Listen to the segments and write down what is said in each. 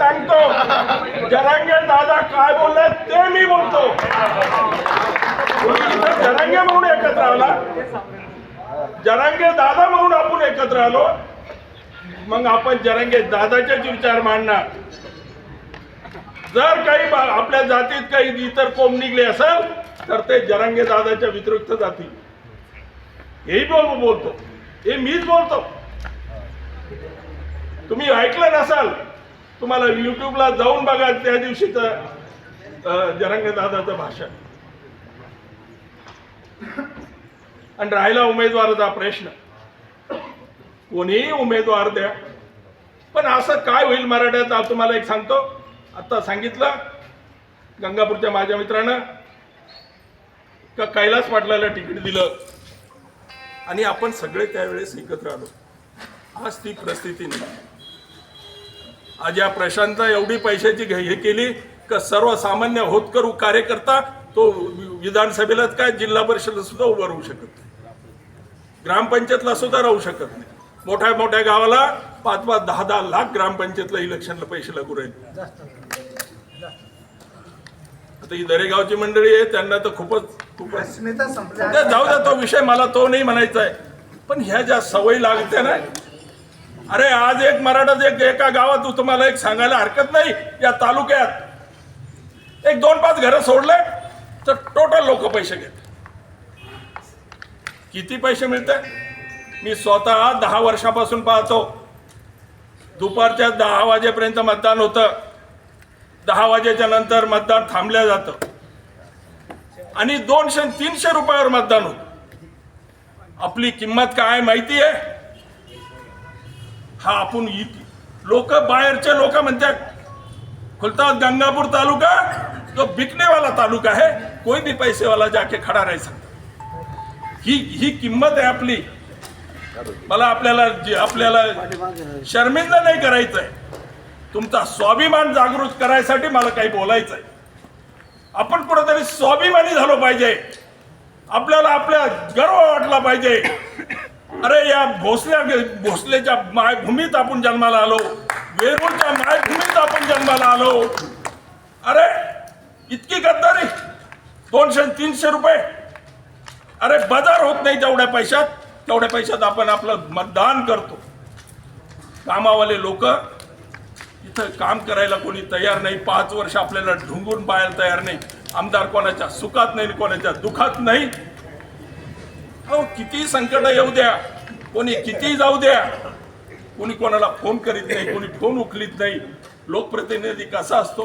सांगतो. जरांगे दादा काय बोलले ते मी बोलतो. जरांगे म्हणून एकत्र आला. जरांगे दादा म्हणून आपण एकत्र आलो. मग आपण जरांगे दादाचेच विचार मांडणार. जर काही आपल्या जातीत काही इतर कोंब निघले असेल तर ते जरांगे दादाच्या व्यतिरिक्त जातील. हेही बोल बोलतो. हे मीच बोलतो. तुम्ही ऐकलं नसाल तुम्हाला युट्यूबला जाऊन बघा त्या दिवशीचं जरंगदादाचं भाषण. आणि राहिला उमेदवाराचा प्रश्न. कोणीही उमेदवार द्या. पण असं काय होईल मराठ्यात तुम्हाला एक सांगतो. आता सांगितलं गंगापूरच्या माझ्या मित्रानं का कैलास पाटलाला तिकीट दिलं. आणि आपण सगळे त्यावेळेस एकत्र आलो. आज ती परिस्थिती नाही. आज या प्रशांत एवढी पैशाची हे केली का सर्वसामान्य होतकरू कार्यकर्ता तो विधानसभेला काय जिल्हा परिषदेला सुद्धा उभं राहू शकत नाही. ग्रामपंचायतला सुद्धा राहू शकत नाही. मोठ्या मोठ्या गावाला पाच पाच दहा दहा लाख ग्रामपंचायतला इलेक्शनला पैसे लागू राहील. आता ही दरेगावची मंडळी आहे त्यांना तर खूपच खूपच जाऊ द्या तो विषय मला तो नाही म्हणायचा आहे. पण ह्या ज्या सवयी लागते ना अरे आज एक मराठा एक एका गावात तुम्हाला एक सांगायला हरकत नाही या तालुक्यात. एक दोन पाच घरं सोडले तर टोटल लोक पैसे घेत. किती पैसे मिळते? मी स्वतः दहा वर्षापासून पाहतो. दुपारच्या दहा वाजेपर्यंत मतदान होतं. दहा वाजेच्या नंतर मतदान थांबल्या जातं. आणि दोनशे तीनशे रुपयावर मतदान होत. आपली किंमत काय माहिती आहे हा आपण लोक बाहेरचे लोक म्हणतात खुलता गंगापूर तालुका जो बिकने वाला तालुका है कोई भी पैसे वाला जाके खड़ा रह सकता. ही ही किंमत आहे आपली. मला आपल्याला जे- आपल्याला शर्मिंदा नाही करायचं आहे तुमचा स्वाभिमान जागृत करायसाठी मला काही बोलायचं आहे आपण कुठेतरी स्वाभिमानी झालो पाहिजे. आपल्याला आपल्या गर्व वाटला पाहिजे. अरे या भोसल्या भोसलेच्या मायभूमीत आपण जन्माला आलो. वेरूळच्या मायभूमीत आपण जन्माला आलो. अरे इतकी गद्दारी. दोनशे तीनशे रुपये. अरे बाजार होत नाही तेवढ्या पैशात. तेवढ्या पैशात आपण आपलं मतदान करतो. कामावाले लोक इथं काम करायला कोणी तयार नाही. पाच वर्ष आपल्याला ढुंगून पाहायला तयार नाही. आमदार कोणाच्या सुखात नाही कोणाच्या दुखात नाही. अहो किती संकट येऊ द्या. कोणी किती जाऊ द्या. कोणी कोणाला फोन करीत नाही कोणी फोन उखलीत नाही. लोकप्रतिनिधी कसा असतो?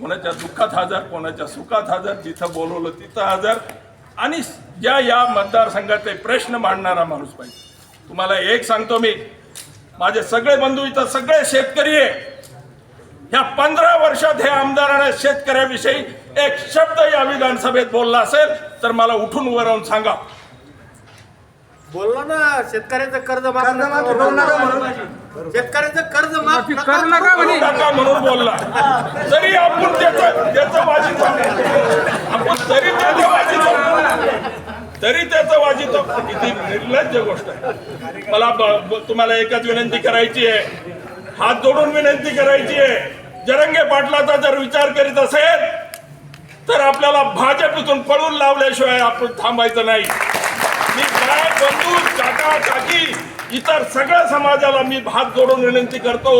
कोणाच्या दुःखात हजर कोणाच्या सुखात हजर जिथं बोलवलं तिथं हजर. आणि ज्या या मतदारसंघाचे प्रश्न मांडणारा माणूस पाहिजे. तुम्हाला एक सांगतो मी. माझे सगळे बंधू इथं सगळे शेतकरी आहे. ह्या पंधरा वर्षात हे आमदाराने शेतकऱ्याविषयी एक शब्द या विधानसभेत बोलला असेल तर मला उठून वरवून सांगा. बोललो ना शेतकऱ्याचं कर्ज माफ कर्जमाफी करू नका म्हणून. शेतकऱ्याचं कर्ज माफ करू नका म्हणे. नका म्हणून बोलला. तरी आपण त्याचं त्याचं वाजित आपण तरी त्याचं वाजित तरी त्याचं वाजित किती निर्लज्ज गोष्ट आहे. मला ब- ब- तुम्हाला एकच विनंती करायची आहे. हात जोडून विनंती करायची आहे. जरंगे पाटलाचा जर विचार करीत असेल तर आपल्याला भाजपतून पळून लावल्याशिवाय आपण थांबायचं नाही. मी काय बंधू काका काकी इतर सगळ्या समाजाला मी भात जोडून विनंती करतो.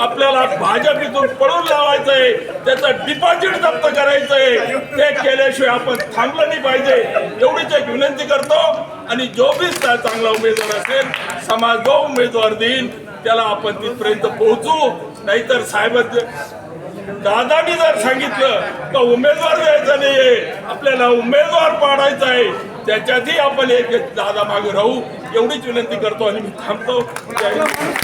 आपल्याला भाजपीतून पळून लावायचंय त्याचं डिपॉझिट जप्त करायचंय. ते केल्याशिवाय आपण थांबलं नाही पाहिजे. एवढीच एक विनंती करतो. आणि जो बी चांगला उमेदवार असेल समाज जो उमेदवार देईल त्याला आपण तिथपर्यंत पोहोचू. नाहीतर साहेब दादानी जर सांगितलं तर उमेदवार द्यायचा नाहीये. आपल्याला उमेदवार पाडायचा आहे. त्याच्यातही आपण एक दादा मागे राहू. एवढीच विनंती करतो आणि मी थांबतो.